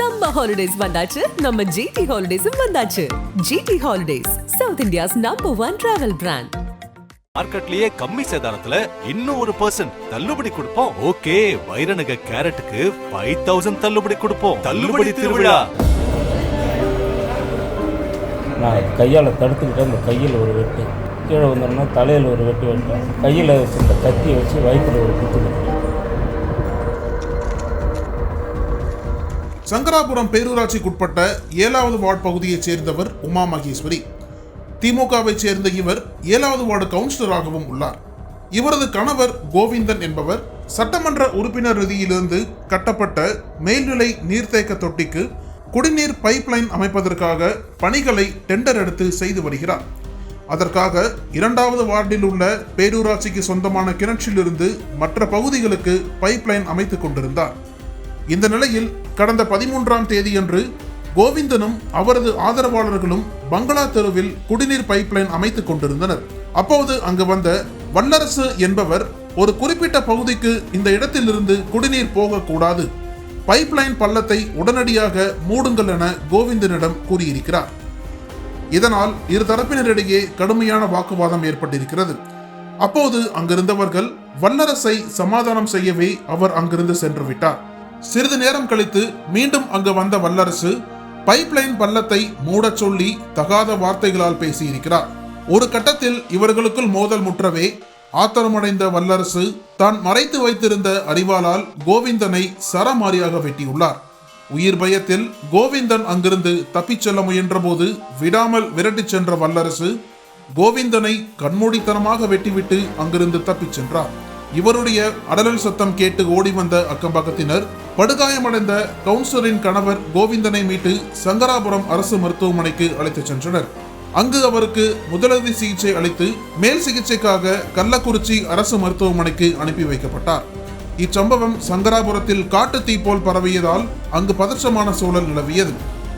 சம்ம ஹாலிடேஸ் வந்தாச்சு. நம்ம ஜிடி ஹாலிடேஸும் வந்தாச்சு. GT holidays South India's number one travel brand மார்க்கெட்லயே கம்மி சேதாரத்துல இன்னும் ஒரு பர்சன்ட் தள்ளுபடி கொடுப்போம். ஓகே வைரநக கேரட்டுக்கு ஃபைவ் தௌசண்ட் தள்ளுபடி கொடுப்போம். தள்ளுபடி திருவிழா. நான் கையால் தடுத்துக்கிட்டு அந்த கையில் ஒரு வெட்டு. கீழே வந்தோம்னா தலையில் ஒரு வெட்டு வெட்டேன் கையில் வச்சு இந்த கத்தியை வச்சு வயிற்றுல ஒரு குத்து சங்கராபுரம் பேரூராட்சிக்குட்பட்ட ஏழாவது வார்டு பகுதியைச் சேர்ந்தவர் உமா மகேஸ்வரி. திமுகவைச் சேர்ந்த இவர் ஏழாவது வார்டு கவுன்சிலராகவும் உள்ளார். இவரது கணவர் கோவிந்தன் என்பவர் சட்டமன்ற உறுப்பினர் நிதியிலிருந்து கட்டப்பட்ட மேல்நிலை நீர்த்தேக்க தொட்டிக்கு குடிநீர் பைப்லைன் அமைப்பதற்காக பணிகளை டெண்டர் எடுத்து செய்து வருகிறார். அதற்காக இரண்டாவது வார்டில் உள்ள பேரூராட்சிக்கு சொந்தமான கிணற்றிலிருந்து மற்ற பகுதிகளுக்கு பைப்லைன் அமைத்துக் கொண்டிருந்தார். இந்த நிலையில் கடந்த பதிமூன்றாம் தேதியன்று கோவிந்தனும் அவரது ஆதரவாளர்களும் பங்களா தெருவில் குடிநீர் பைப்லைன் அமைத்துக் கொண்டிருந்தனர். அப்போது அங்கு வந்த வல்லரசு என்பவர் ஒரு குறிப்பிட்ட பகுதிக்கு இந்த இடத்திலிருந்து குடிநீர் போகக்கூடாது. பைப்லைன் பள்ளத்தை உடனடியாக மூடுங்கள் என கோவிந்தனிடம் கூறியிருக்கிறார். இதனால் இரு தரப்பினரிடையே கடுமையான வாக்குவாதம் ஏற்பட்டிருக்கிறது. அப்போது அங்கிருந்தவர்கள் வல்லரசை சமாதானம் செய்யவே அவர் அங்கிருந்து சென்று விட்டார் சிறிது நேரம் கழித்து மீண்டும் அங்கு வந்த வல்லரசு பைப்லைன் பள்ளத்தை மூடச் சொல்லி தகாத வார்த்தைகளால் பேசியிருக்கிறார். ஒரு கட்டத்தில் இவர்களுக்குள் மோதல் முற்றவே ஆத்திரமடைந்த வல்லரசு தான் மறைத்து வைத்திருந்த அறிவாளால் கோவிந்தனை சரமாரியாக வெட்டியுள்ளார். உயிர் பயத்தில் கோவிந்தன் அங்கிருந்து தப்பிச் செல்ல முயன்றபோது விடாமல் விரட்டிச் சென்ற வல்லரசு கோவிந்தனை கண்மூடித்தனமாக வெட்டிவிட்டு அங்கிருந்து தப்பிச் சென்றார். இவருடைய அடலல் சத்தம் கேட்டு ஓடி வந்த அக்கம்பக்கத்தினர் படுகாயமடைந்த கவுன்சிலரின் கணவர் கோவிந்தனை மீட்டு சங்கராபுரம் அரசு மருத்துவமனைக்கு அழைத்துச் சென்றனர். அங்கு அவருக்கு முதலுதவி சிகிச்சை அளித்து மேல் சிகிச்சைக்காக கள்ளக்குறிச்சி அரசு மருத்துவமனைக்கு அனுப்பி வைக்கப்பட்டார். இச்சம்பவம் சங்கராபுரத்தில் காட்டு தீ போல் பரவியதால் அங்கு பதற்றமான சூழல் நிலவியது.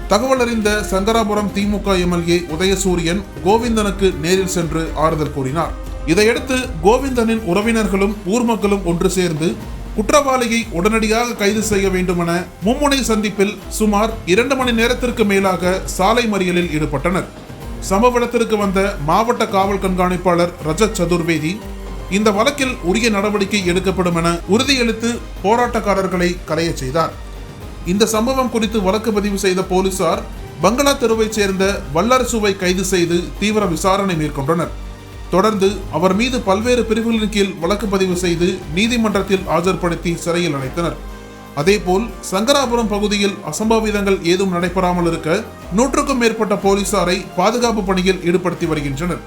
தகவல் அறிந்த சங்கராபுரம் திமுக எம்எல்ஏ உதயசூரியன் கோவிந்தனுக்கு நேரில் சென்று ஆறுதல் கூறினார். இதையடுத்து கோவிந்தனின் உறவினர்களும் ஊர் மக்களும் ஒன்று சேர்ந்து குற்றவாளியை உடனடியாக கைது செய்ய வேண்டுமென மும்முனை சந்திப்பில் சுமார் இரண்டு மணி நேரத்திற்கு மேலாக சாலை மறியலில் ஈடுபட்டனர். சம்பவ இடத்திற்கு வந்த மாவட்ட காவல் கண்காணிப்பாளர் ரஜத் சதுர்வேதி இந்த வழக்கில் உரிய நடவடிக்கை எடுக்கப்படும் என உறுதியளித்து போராட்டக்காரர்களை கலையச் செய்தார். இந்த சம்பவம் குறித்து வழக்கு பதிவு செய்த போலீசார் பங்களா தெருவைச் சேர்ந்த வல்லரசுவை கைது செய்து தீவிர விசாரணை மேற்கொண்டனர். தொடர்ந்து அவர் மீது பல்வேறு பிரிவுகளின் கீழ் வழக்கு பதிவு செய்து நீதிமன்றத்தில் ஆஜர்படுத்தி சிறையில் அடைத்தனர். அதேபோல் சங்கராபுரம் பகுதியில் அசம்பாவிதங்கள் ஏதும் நடைபெறாமல் இருக்க நூற்றுக்கும் மேற்பட்ட போலீசாரை பாதுகாப்பு பணியில் ஈடுபடுத்தி வருகின்றனர்.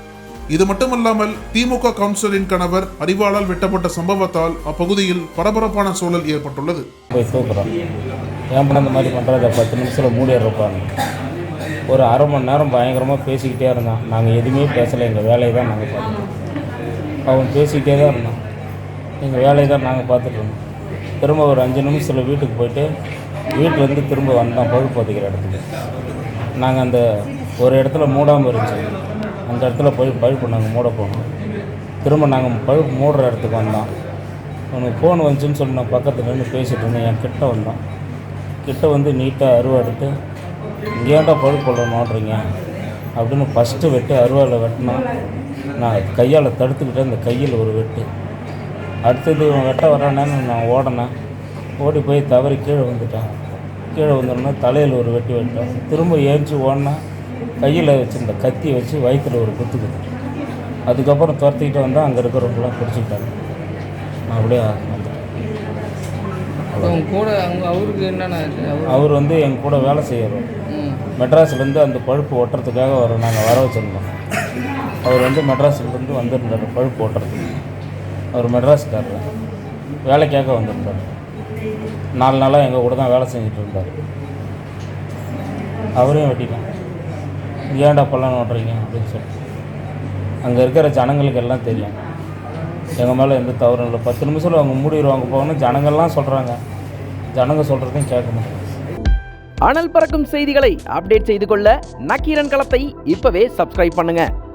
இது மட்டுமல்லாமல் திமுக கவுன்சிலரின் கணவர் அறிவாளால் வெட்டப்பட்ட சம்பவத்தால் அப்பகுதியில் பரபரப்பான சூழல் ஏற்பட்டுள்ளது. போய் தூக்குறோம் ஏன் பண்ண இந்த மாதிரி பண்ணுறது பத்து நிமிஷத்தில் மூடிடுறப்பான்னு ஒரு அரை மணி நேரம் பயங்கரமாக பேசிக்கிட்டே இருந்தான். நாங்கள் எதுவுமே பேசலை. எங்கள் வேலையை தான் நாங்கள் பார்த்துட்டோம் அவன் பேசிக்கிட்டே தான் இருந்தான். எங்கள் வேலையை தான் நாங்கள் பார்த்துட்ருந்தோம் திரும்ப ஒரு அஞ்சு நிமிஷத்தில் வீட்டுக்கு போயிட்டு வீட்டிலேருந்து திரும்ப வந்தோம் பழுப்பு பதிக்கிற இடத்துக்கு. நாங்கள் அந்த ஒரு இடத்துல மூடாமல் இருந்துச்சு. அந்த இடத்துல போய் பழுப்பு நாங்கள் மூட போனோம். திரும்ப நாங்கள் பழுப்பு மூடுற இடத்துக்கு வந்தோம். உனக்கு ஃபோன் வந்துச்சுன்னு சொல்லி நான் பக்கத்தில் நின்று பேசிகிட்டு இருந்தேன். என் கிட்ட வந்தான். கிட்ட வந்து நீட்டாக அருவா இங்கேண்டா பழுப்பு கொள்ள மாட்றீங்க? அப்படின்னு ஃபஸ்ட்டு வெட்டு அருவாவில் வெட்டினா நான் கையால் தடுத்துக்கிட்டேன் அந்த கையில் ஒரு வெட்டு. அடுத்தது இவன் வெட்ட வரானேன்னு நான் ஓடினேன். ஓடி போய் தவறி கீழே வந்துட்டேன் கீழே வந்தோடனே தலையில் ஒரு வெட்டி வெட்டேன் திரும்ப ஏஞ்சி ஓடினேன் கையில் வச்சுருந்த கத்தி வச்சு வயிற்றில் ஒரு குத்து குத்து அதுக்கப்புறம் துரத்திக்கிட்டு வந்தால் அங்கே இருக்கிறவங்களாம் பிடிச்சிக்கிட்டாங்க. நான் அப்படியே வந்துட்டேன் அவங்க கூட அவங்க அவருக்கு என்னென்ன அவர் வந்து எங்க கூட வேலை செய்கிறவர் ம். மெட்ராஸ்லேருந்து அந்த பழுப்பு ஓட்டுறதுக்காக அவர் நாங்கள் வர வச்சுருந்தோம். அவர் வந்து மெட்ராஸ்லேருந்து வந்திருந்தார் பழுப்பு ஓட்டுறதுக்கு. அவர் மெட்ராஸ்காரர். வேலைக்காக வந்திருந்தார். நாலு நாளாக எங்கள் கூட தான் வேலை செஞ்சுட்டு இருந்தார். அவரையும் வெட்டிட்டோம் ஏன்டா பள்ளம் ஓட்டுறீங்க? அப்படின்னு சொல்லிட்டு அங்கே இருக்கிற ஜனங்களுக்கு எல்லாம் தெரியும். எங்கள் மேலே எந்த தவறும் இல்லை. பத்து நிமிஷத்தில் அவங்க மூடிடுவாங்க. போகணும் ஜனங்கள்லாம் சொல்கிறாங்க ஜனங்க சொல்கிறதையும் கேட்கணும் அனல் பறக்கும் செய்திகளை அப்டேட் செய்து கொள்ள நக்கீரன் களத்தை இப்போவே சப்ஸ்கிரைப் பண்ணுங்கள்